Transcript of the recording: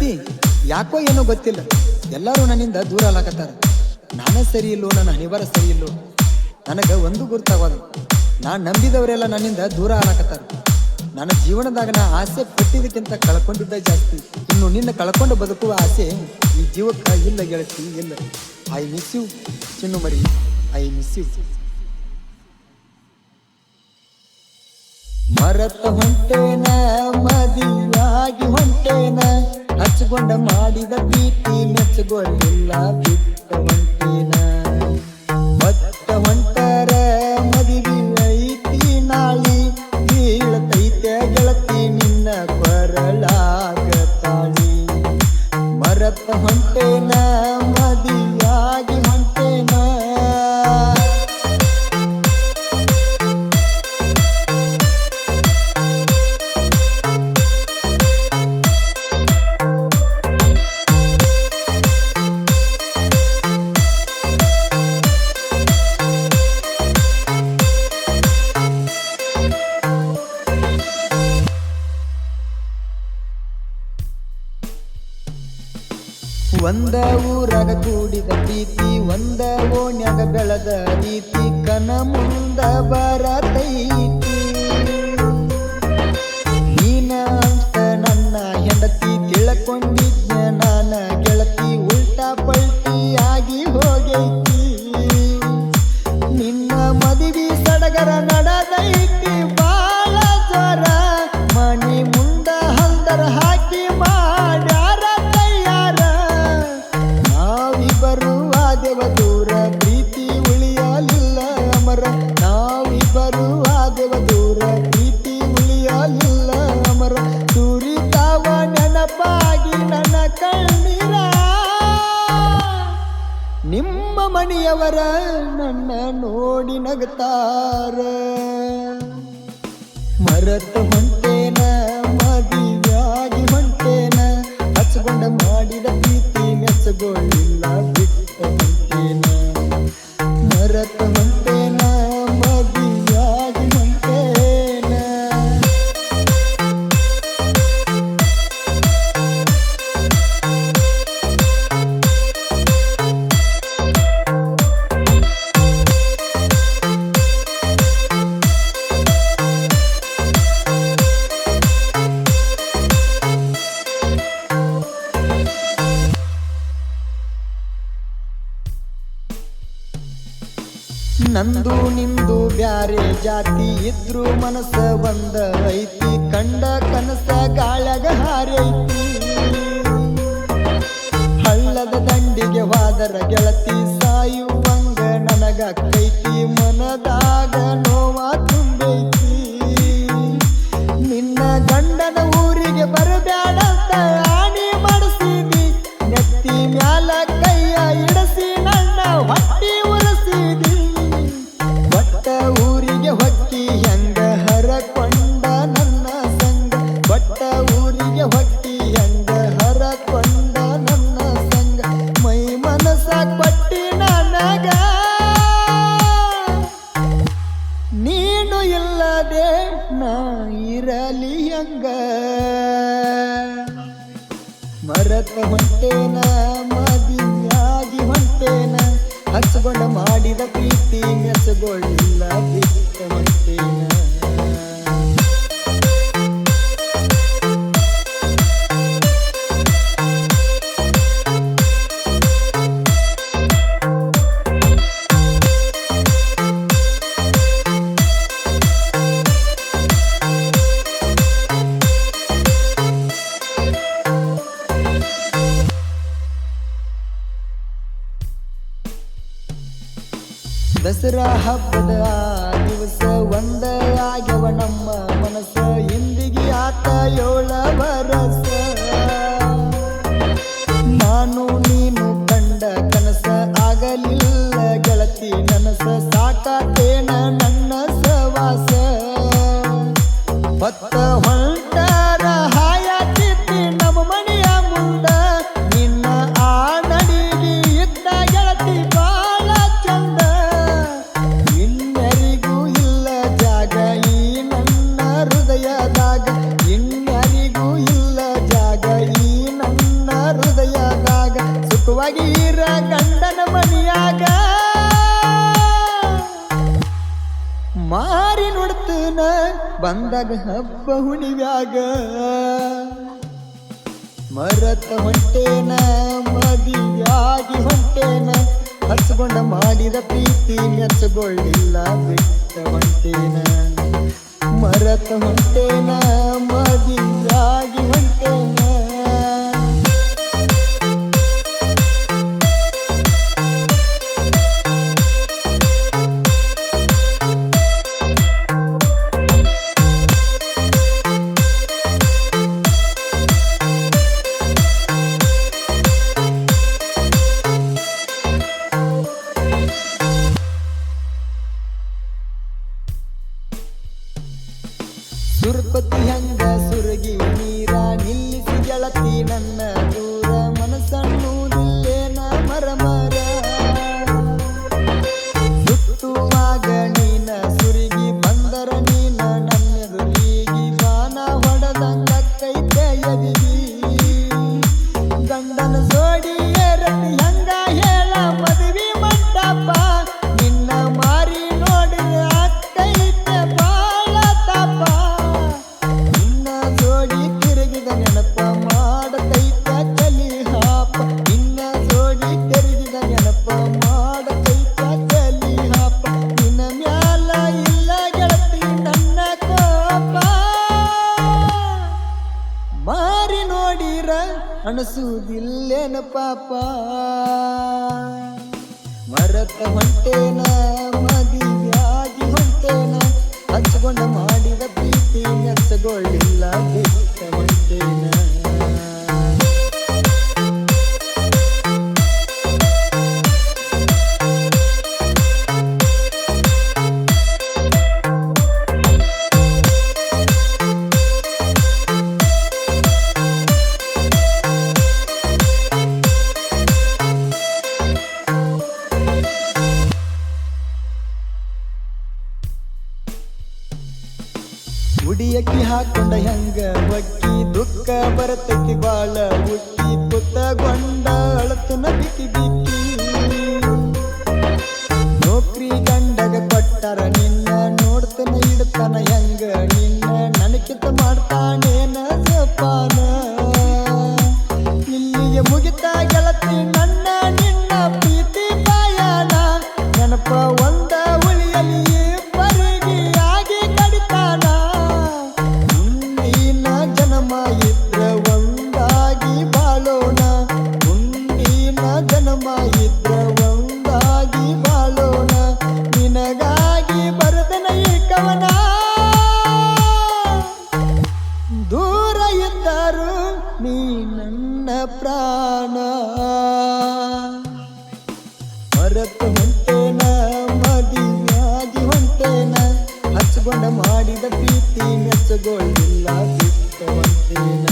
ಗೆಳತಿ ಯಾಕೋ ಏನೋ ಗೊತ್ತಿಲ್ಲ. ಎಲ್ಲರೂ ನನ್ನಿಂದ ದೂರ ಆಲಾಕತ್ತಾರ ನಾನೇ ಸರಿ ಇಲ್ಲೋ ನನ್ನ ಹಣಿಬಾರ ಸರಿ ಇಲ್ಲೋ ನನಗೆ ಒಂದು ಗುರುತಾಗೋದು. ನಾನು ನಂಬಿದವರೆಲ್ಲ ನನ್ನಿಂದ ದೂರ ಆಲಾಕತ್ತಾರ ನನ್ನ ಜೀವನದಾಗ ನಾ ಆಸೆ ಪಟ್ಟಿದ್ದಕ್ಕಿಂತ ಕಳ್ಕೊಂಡಿದ್ದ ಜಾಸ್ತಿ. ಇನ್ನು ನಿನ್ನ ಕಳ್ಕೊಂಡು ಬದುಕುವ ಆಸೆ ಈ ಜೀವಕ್ಕೆ ಇಲ್ಲ ಗೆಳತಿ, ಇಲ್ಲ. ಐ ಮಿಸ್ ಯು ಚಿನ್ನು ಮರಿ ಐ ಮಿಸ್ ಯು ಮರತ ಹೊಂಟೇನ ಮದಿಯಾಗಿ ಹೊಂಟೇನ? ಹಚ್ಕೊಂಡ ಮಾಡಿದ ಪ್ರೀತಿ ಮೆಚ್ಚಗೊಳ್ಳಿಲ್ಲ ಬಿಟ್ಟ ಹೊಂಟೇನ ಮತ್ತ ಹೊಂಟರ ಮದುವೆ ಐತಿ ನಾಳಿ ಬೀಳತೈತೆ ಗೆಳತಿ ನಿನ್ನ ಕೊರಳಾಗ ತಾಳಿ ಮರತ ಹೊಂಟೇನ ಒಂದ ಊರಾಗ ಕೂಡಿದ ಪ್ರೀತಿ ಒಂದ ಓಣ್ಯಾಗ ಬೆಳೆದ ರೀತಿ ಕನ ಮುಂದ ಬರತೈತಿ. ದೂರ, ಪ್ರೀತಿ ಉಳಿಯಲಿಲ್ಲ ಅಮರ. ನಾವಿಬ್ಬರು ಆದೆವ ದೂರ, ಪ್ರೀತಿ ಉಳಿಯಲಿಲ್ಲ ಅಮರ. ತುರಿತಾವ ನೆನಪಾಗಿ ನನ್ನ ಕಣ್ಣೀರ. ನಿಮ್ಮ ಮನೆಯವರ ನನ್ನ ನೋಡಿ ನಗತಾರ ಮರತ ಹೊಂಟೇನ ಮದಿಯಾಗಿ ಹೊಂಟೇನ. ಹಚ್ಕೊಂಡ ಮಾಡಿದ ಪ್ರೀತಿ ಮೆಚ್ಚಗೊಳ್ಳಿಲ್ಲ ಬಿಟ್ಟ ಹೊಂಟೇನ ನಂದು ನಿಂದು ಬ್ಯಾರೆ ಜಾತಿ ಇದ್ರು ಮನಸ್ಸ ಬಂದ ಐತಿ, ಕಂಡ ಕನಸ ಗಾಳಗ ಹಾರೈತಿ. ಹಳ್ಳದ ದಂಡಿಗೆ ವಾದರ ಗೆಳತಿ ಸಾಯುವಂಗ ನನಗ ಕೈತಿ, ಮನದಾಗ ನೋವ ತುಂಬೈತಿ. ಹಂಗ. ಮರತ ಹೊಂಟೇನ ಮದಿಯಾಗಿ ಹೊಂಟೇನ ಹಚ್ಕೊಂಡ ಮಾಡಿದ ಪ್ರೀತಿ ಮೆಚ್ಚಗೊಳ್ಳಿಲ್ಲ ಬಿಟ್ಟ ಹೊಂಟೇನ. ದಸರಾ ಹಬ್ಬದ ಆ ದಿವಸ ಒಂದ ಆಗ್ಯವ ಸುಖವಾಗಿ ಇರ ಗಂಡನ ಮನಿಯಾಗ. ಮಾರಿ ನೋಡ್ತನ ಬಂದಾಗ ಹಬ್ಬ ಹುಣಿವ್ಯಾಗ ಮರತ ಹೊಂಟೇನ ಮದಿಯಾಗಿ ಹೊಂಟೇನ, ಹಚ್ಕೊಂಡ ಮಾಡಿದ ಪ್ರೀತಿ ನೆಚ್ಚಗೊಳ್ಳಿಲ್ಲ ಬಿಟ್ಟ ಹೊಂಟೇನ. ಮರತ ಹೊಂಟೇನ ಸುರ್ಪತಿ ಹಂಗ ಅಣಸುವುದಿಲ್ಲೇನ ಪಾಪ? ಮರತ ಹೊಂಟೇನ ಮದಿಯಾಗಿ ಹೊಂಟೇನ ಹಚ್ಕೊಂಡ ಮಾಡಿದ ಪ್ರೀತಿ ಮೆಚ್ಚಗೊಳ್ಳಿಲ್ಲ ಬಿಟ್ಟ ಹೊಂಟೇನ. ಹಾಕೊಂಡ ಹೆಂಗ ಬಕ್ಕಿ ದುಃಖ ಬರತಕ್ಕಿ ಬಾಳ ಹುಟ್ಟಿ ಪುತ್ತಗೊಂಡ ಅಳತನ ಬಿಕ್ಕಿ ಬಿಕ್ಕಿ. ನೌಕ್ರಿ ಗಂಡಗ ಕೊಟ್ಟರ, ನಿನ್ನ ನೋಡ್ತನ ಇಡ್ತಾನ ಹೆಂಗ, ನಿನ್ನ ನನಕಿತ ಮಾಡ್ತಾನೇನ ಜಪಾನ. ಇಲ್ಲಿಗೆ ಮುಗಿತ ಗೆಳತಿ, ನನ್ನ ನಿನ್ನ ಪ್ರೀತಿ ಪಾಯಣ ನೆನಪ ನನ್ನ ಪ್ರಾಣ. ಮರತು ಹೊಂಟೇನ ಮದಿಯಾಗಿ ಹೊಂಟೇನ. ಹಚ್ಕೊಂಡ ಮಾಡಿದ ಪ್ರೀತಿ ಮೆಚ್ಚಗೊಳ್ಳಿಲ್ಲ ಹೊಂಟೇನ